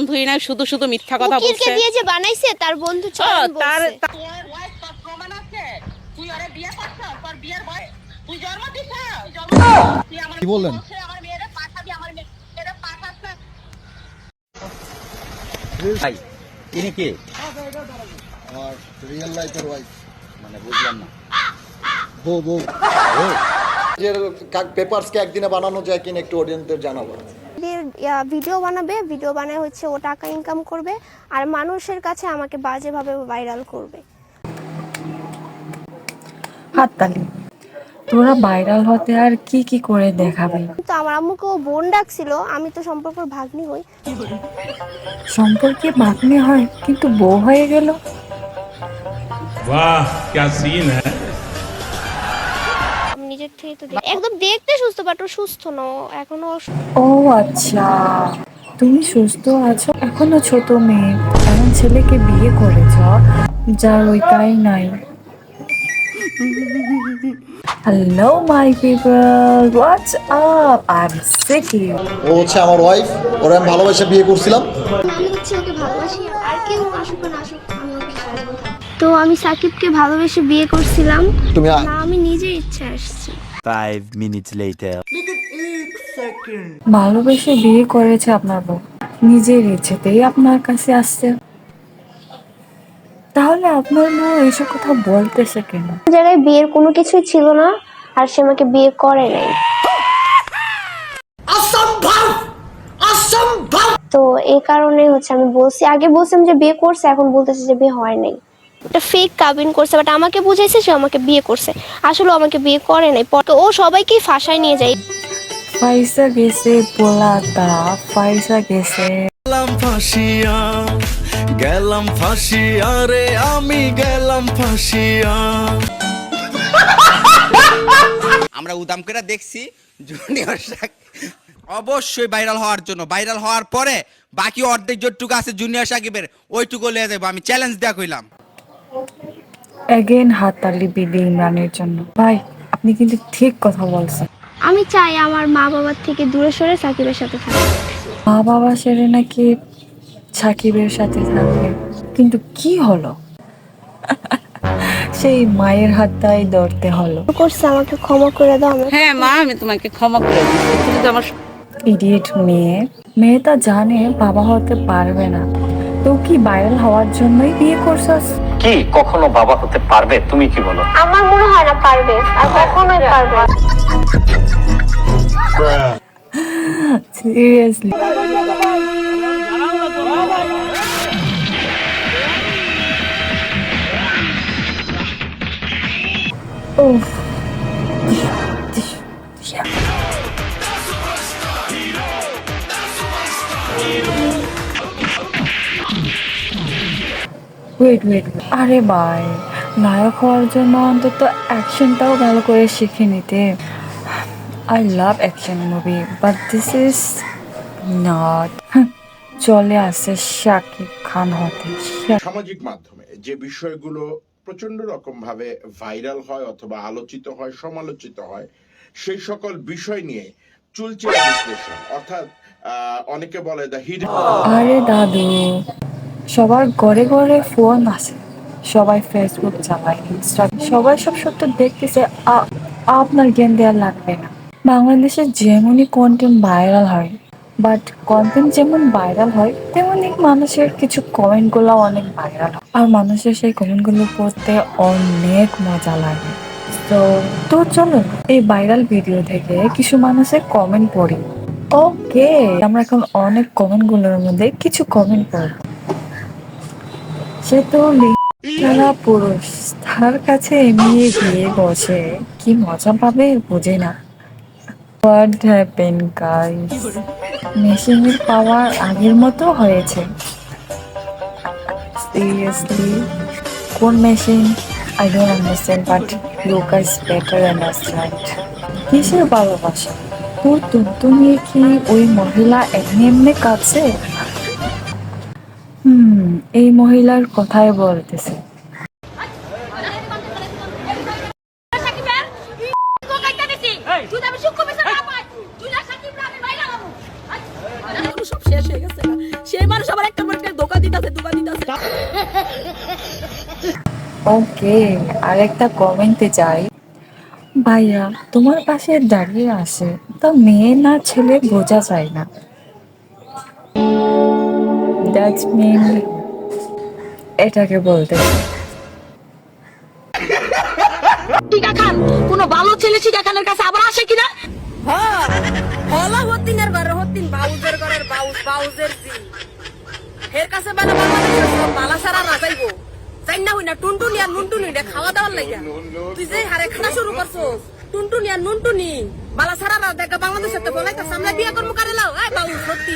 বন্ধুই না শুধু শুধু মিথ্যা কথা উকিলকে বলছে। দিয়ে যে বানাইছে তার বন্ধু তার বলছে। তা- প্রমাণ আছে? তুই ওরে বিয়ে করছ তোর বিয়ের বয় তুই জন্ম দিছ? কি বললেন? আমার মেয়েরে পাঠাবি আমার মেয়েরে ভাই ইনি কে? আমার রিয়েল লাইফের ওয়াইফ মানে বুঝলাম না। বউ বউ। পেপারসকে একদিনে বানানো যায় কিনা একটু অডিয়েন্সদের জানাব। ভিডিও বানাবে ভিডিও বানায় হচ্ছে ও টাকা ইনকাম করবে আর মানুষের কাছে আমাকে বাজেভাবে ভাইরাল করবে। হাততালি। তোরা ভাইরাল হতে আর কি কি করে দেখাবে? তো আমার আম্মুকে ও বোন ডাকছিল আমি তো সম্পর্কের ভাগ্নি হই। সম্পর্কে ভাগ্নি হয় কিন্তু বউ হয়ে গেল। বাহ ক্যা সিন হ্যায় নিজের থেকে তো একদম দেখতে সুস্থ বাট ও সুস্থ না এখনও ও আচ্ছা তুমি সুস্থ আছো? এখনও ছোট মেয়ে এমন ছেলেকে বিয়ে করেছ যার ওইটাই নাই। Hello my people what's up I am Siki ও হচ্ছে আমার ওয়াইফ ওরা আমি ভালোবেসে বিয়ে করছিলাম। আমি হচ্ছে ওকে ভালোবাসি আর কেউ আসুক না আসুক আমি ওকে ভালোবাসি। তো আমি সাকিবকে ভালোবেসে বিয়ে করছিলাম। তুমি না আমি নিজের ইচ্ছে আসছি। ফাইভ মিনিটস লেটার ভালোবেসে বিয়ে করেছে আপনার বউ। নিজের ইচ্ছেতেই আপনার কাছে আসছে। তাহলে আপনার বউ এসব কথা বলতেছে কেন? জায়গায় বিয়ের কোনো কিছুই ছিল না আর সে আমাকে বিয়ে করে নাই। তো এই কারণে হচ্ছে আমি বলছি আগে বলছিলাম যে বিয়ে করছে এখন বলতেছে যে বিয়ে হয় নাই। একটা ফেক কাবিন করছে বাট আমাকে বুঝাইছে সে আমাকে বিয়ে করছে। আসলে আমাকে বিয়ে করে নাই পরে ও সবাইকেই ফাঁসায় নিয়ে যায়। পয়সা গেছে পোলাতা পয়সা গেছে। গেলাম ফাঁসিয়া গেলাম ফাঁসিয়া রে আমি গেলাম ফাঁসিয়া। আমরা উদাম করে দেখছি জুনিয়র শাক। অবশ্যই ভাইরাল হওয়ার জন্য। ভাইরাল হওয়ার পরে বাকি অর্ধেক যতটুকু আছে জুনিয়র সাকিবের ওইটুকু লিয়ে যাব আমি চ্যালেঞ্জ দেওয়া কইলাম। এগেন হাততালি বিবি ইমরানের জন্য। ভাই আপনি কিন্তু ঠিক কথা বলছেন। আমি চাই আমার মা বাবার থেকে দূরে সরে সাকিবের সাথে থাকতে মা বাবা সেরে নাকি সাকিবের সাথে থাকবে? কিন্তু কি হলো? সেই মায়ের হাতটাই ধরতে হলো। করছে আমাকে ক্ষমা করে দাও আমি হ্যাঁ মা আমি তোমাকে ক্ষমা করে দিচ্ছি। তুমি তো আমার ইডিয়েট মেয়ে। মেয়েটা জানে বাবা হতে পারবে না। তো কি ভাইরাল হওয়ার জন্যই বিয়ে করছস? কি কখনো বাবা হতে পারবে? তুমি কি বলো? আমার মনে হয় না পারবে আর কখনোই পারবে। সিরিয়াসলি উফ ওয়েট ওয়েট আরে ভাই নায়ক হওয়ার জন্য অন্তত অ্যাকশনটাও ভালো করে শিখে নিতে। I love action movie but this is not চলে আসে শাকিব খান হতে। সামাজিক মাধ্যমে যে বিষয়গুলো প্রচণ্ড রকম ভাবে ভাইরাল হয় অথবা আলোচিত হয় সমালোচিত হয় সেই সকল বিষয় নিয়ে চলছে বিশ্লেষণ। অর্থাৎ অনেকে বলে দা হিড আরে দাদু সবার ঘরে ঘরে ফোন আছে সবাই ফেসবুক চালায় ইনস্টাগ্রাম সবাই সব সত্য দেখতেছে আপনার জ্ঞান দেওয়া লাগবে না। বাংলাদেশে যেমনই কন্টেন্ট ভাইরাল হয় বাট কন্টেন্ট যেমন ভাইরাল হয় তেমনি মানুষের কিছু কমেন্টগুলো অনেক ভাইরাল হয়। আর মানুষের সেই কমেন্টগুলো পড়তে অনেক মজা লাগে। তো তো চলো, এই ভাইরাল ভিডিও থেকে কিছু মানুষের কমেন্ট পড়ি। ওকে আমরা এখন অনেক কমেন্টগুলোর মধ্যে কিছু কমেন্ট পড়ব। সে তো সারা পুরুষ তার কাছে এমনি গিয়ে বসে। কি মজা পাবে বুঝে না। হোয়াট হ্যাপেন গাইস মেশিনের পাওয়ার আগের মতো হয়েছে। সিরিয়াসলি কোন machine? I don't understand but you guys better understand কিসের ভালোবাসা? তুন্তু নিয়ে কি ওই মহিলা এমনি এমনি কাছে হুম এই মহিলার কথাই বলতেছে। সব শেষ হয়ে গেছে সেই মানুষ আবার ধোকা দিতেছে ধোকা দিতেছে ওকে আরেকটা কমেন্টে যাই। ভাইয়া তোমার পাশে দাঁড়িয়ে আছে তা মেয়ে না ছেলে বোঝা যায় না। দ্যাটস মিন এটাকে বলতে। টিকা খান কোনো ভালো ছেলে টিকা খানের কাছে আবার আসে কিনা? হ্যাঁ হলা হতিনের ঘরে হতিন বাউজের ঘরের বাউজ বাউজের জি এর কাছে মানে বাংলাদেশের সব বালা সারা না যাইবো যাই না হই না টুনটুনি আর নুনটুনি রে খাওয়া দাওয়ার লাগিয়া। তুই যে হারে খানা শুরু করছস টুনটুনি আর নুনটুনি। বালা সারা না দেখা বাংলাদেশের তো আমরা বিয়ে করব কারে লাও? এই বাউজ সত্যি